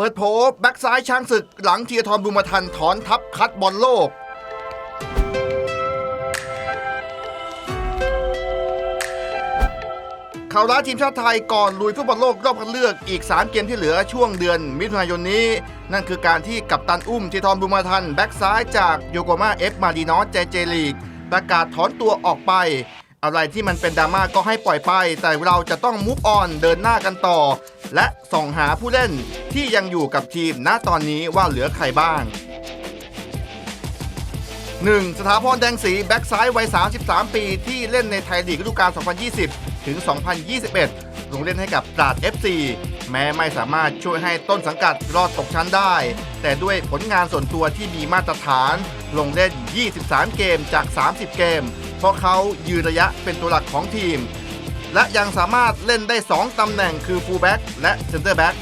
เปิดโผแบ็กซ้ายช้างศึกหลังเทียทรบุมาทันถอนทัพคัดบอลโลก ข่าวร้ายทีมชาติไทยก่อนลุยฟุตบอลโลกรอบคัดเลือกอีก 3 เกมที่เหลือช่วงเดือนมิถุนายนนี้ นั่นคือการที่กัปตันอุ้มทีทรบุมาทัน แบ็กซ้ายจากโยโกมาเอฟมาดีนอสเจเจลีก ประกาศถอนตัวออกไป อะไรที่มันเป็นดราม่าก็ให้ปล่อยไป แต่เราจะต้องมุฟออนเดินหน้ากันต่อ และส่องหาผู้เล่นที่ยังอยู่กับทีมณตอนนี้ว่าเหลือใครบ้าง 1. สถาพรแดงสีแบ็กซ้ายวัย 33 ปีที่เล่นในไทยลีกฤดูกาล 2020 ถึง 2021 ลงเล่นให้กับตราด FC แม้ไม่สามารถช่วยให้ต้นสังกัดรอดตกชั้นได้ แต่ด้วยผลงานส่วนตัวที่มีมาตรฐาน ลงเล่น 23 เกมจาก 30 เกม เพราะเขายืนระยะเป็นตัวหลักของทีม และยังสามารถเล่นได้ 2 ตำแหน่งคือฟูลแบ็กและเซนเตอร์แบ็ก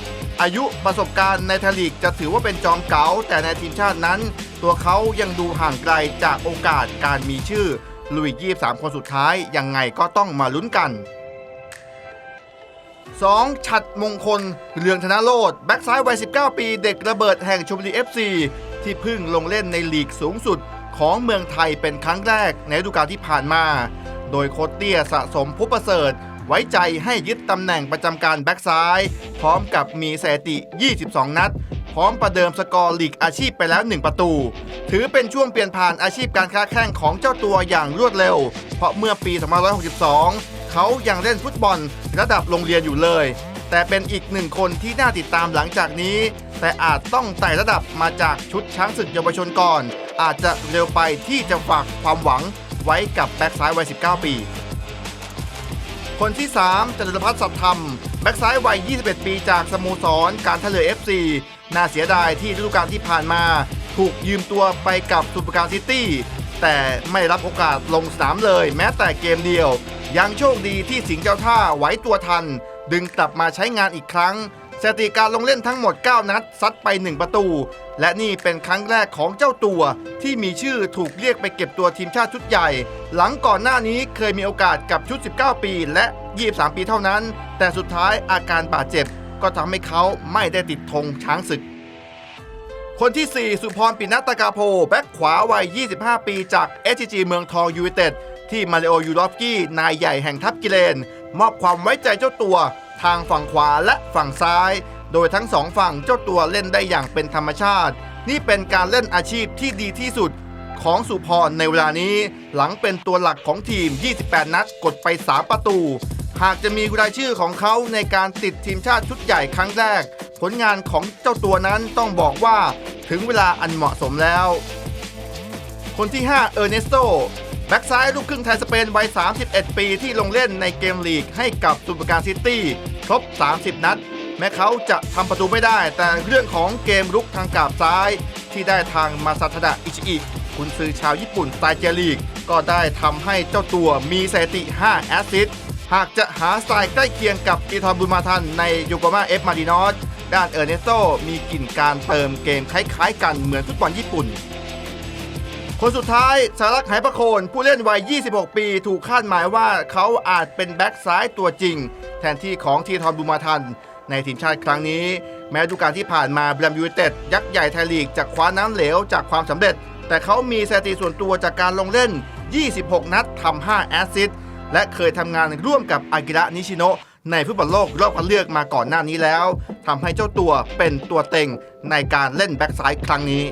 อายุประสบการณ์ในไทยลีกจะถือว่าเป็นจอมเก๋าแต่ในทีมชาตินั้น ตัวเขายังดูห่างไกลจากโอกาสการมีชื่อลุย23คนสุดท้ายยังไงก็ต้องมาลุ้นกัน 2. ฉัดมงคล เรืองธนโรธแบ็กซ้ายวัย 19 ปี เด็กระเบิดแห่งชมบุรี FC ที่เพิ่งลงเล่นในลีกสูงสุด ของเมืองไทยเป็นครั้งแรกในฤดูกาลที่ผ่านมา โดยโคชเตียสะสมผู้ประเสริฐ ไว้ใจให้ยึดตำแหน่งประจำการแบ็กซ้าย พร้อมกับมีสถิติ 22 นัด พร้อมประเดิมสกอร์ลีกอาชีพไปแล้ว 1 ประตู ถือเป็นช่วงเปลี่ยนผ่านอาชีพการค้าแข่งของเจ้าตัวอย่างรวดเร็ว เพราะเมื่อปี2562 เขายังเล่นฟุตบอลระดับโรงเรียนอยู่เลยแต่เป็นอีกหนึ่งคนที่น่าติดตามหลังจากนี้ แต่อาจต้องไต่ระดับมาจากชุดช้างศึกเยาวชนก่อน อาจจะเร็วไปที่จะฝากความหวังไว้กับแบ็กซ้ายวัย 19 ปี คนที่ 3จตุรพัฒน์สัตย์ธรรม แบ็กซ้ายวัย 21 ปีจากสโมสรการท่าเรือ FC น่าเสียดายที่ฤดูกาลที่ผ่านมา ถูกยืมตัวไปกับสุปการซิตี้แต่ไม่รับโอกาสลงสนามเลย แม้แต่เกมเดียว ยังโชคดีที่สิงห์เจ้าท่าไหวตัวทัน ดึงกลับมาใช้งานอีกครั้ง สถิติการลงเล่นทั้งหมด 9 นัด ซัดไป 1 ประตู และนี่เป็นครั้งแรกของเจ้าตัวที่มีชื่อถูกเรียกไปเก็บตัวทีมชาติชุดใหญ่ หลังก่อนหน้านี้เคยมีโอกาสกับชุด 19 ปี และ 23 ปีเท่านั้น แต่สุดท้ายอาการบาดเจ็บ ก็ทำให้เขาไม่ได้ติดธงช้างศึก คนที่ 4 สุพรปินัตตากาโพ แบ็คขวาวัย 25 ปีจาก s อ g เมืองทองยู i นเต็ดที่มาเลโอยูรอฟกี้นายใหญ่แห่งทัพกิเลน มอบความไว้ใจเจ้าตัว ทางฝั่งขวาและฝั่งซ้าย โดยทั้งสองฝั่งเจ้าตัวเล่นได้อย่างเป็นธรรมชาติ นี่เป็นการเล่นอาชีพที่ดีที่สุดของสุพรในเวลานี้ หลังเป็นตัวหลักของทีม 28 นัดกดไป 3 ประตู หากจะมีรายชื่อของเขาในการติดทีมชาติชุดใหญ่ครั้งแรก ผลงานของเจ้าตัวนั้นต้องบอกว่าถึงเวลาอันเหมาะสมแล้ว คนที่ 5 เออร์เนสโต แบ็กซ้ายลูกครึ่งไทยสเปนวัย 31 ปีที่ลงเล่นในเกมลีกให้กับสุปการซิตี้ครบ 30 นัด แม้เขาจะทำประตูไม่ได้ แต่เรื่องของเกมรุกทางกาบซ้าย ที่ได้ทางมาซาทดะอิชิอิคุณซื้อชาวญี่ปุ่นสไตล์เจลีก ก็ได้ทำให้เจ้าตัวมีสถิติ 5 แอสซิสต์หากจะหาสไตล์ใกล้เคียงกับอีทอนบุญมาทันในโยโกมาเอฟมาดินอสด้านเออร์เนสโตมีกลิ่นการเติมเกมคล้ายๆ กันเหมือนฟุตบอลญี่ปุ่น คนสุดท้ายสารักไหประโคน ผู้เล่นวัย 26 ปี ถูกคาดหมายว่าเขาอาจเป็นแบ็กซ้ายตัวจริง แทนที่ของทีทอนบุมาทัน ในทีมชาติครั้งนี้ แม้ดูการที่ผ่านมาแบรมยูเต็ดยักษ์ใหญ่ไทยลีกจากคว้าน้ำเหลวจากความสำเร็จ แต่เขามีสถิติส่วนตัวจากการลงเล่น 26 นัดทำ5แอสซิสต์และเคยทำงานร่วมกับอากิระนิชิโนะในฟุตบอลโลกรอบคัดเลือกมาก่อนหน้านี้แล้วทำให้เจ้าตัวเป็นตัวเต็งในการเล่นแบ็กซ้ายครั้งนี้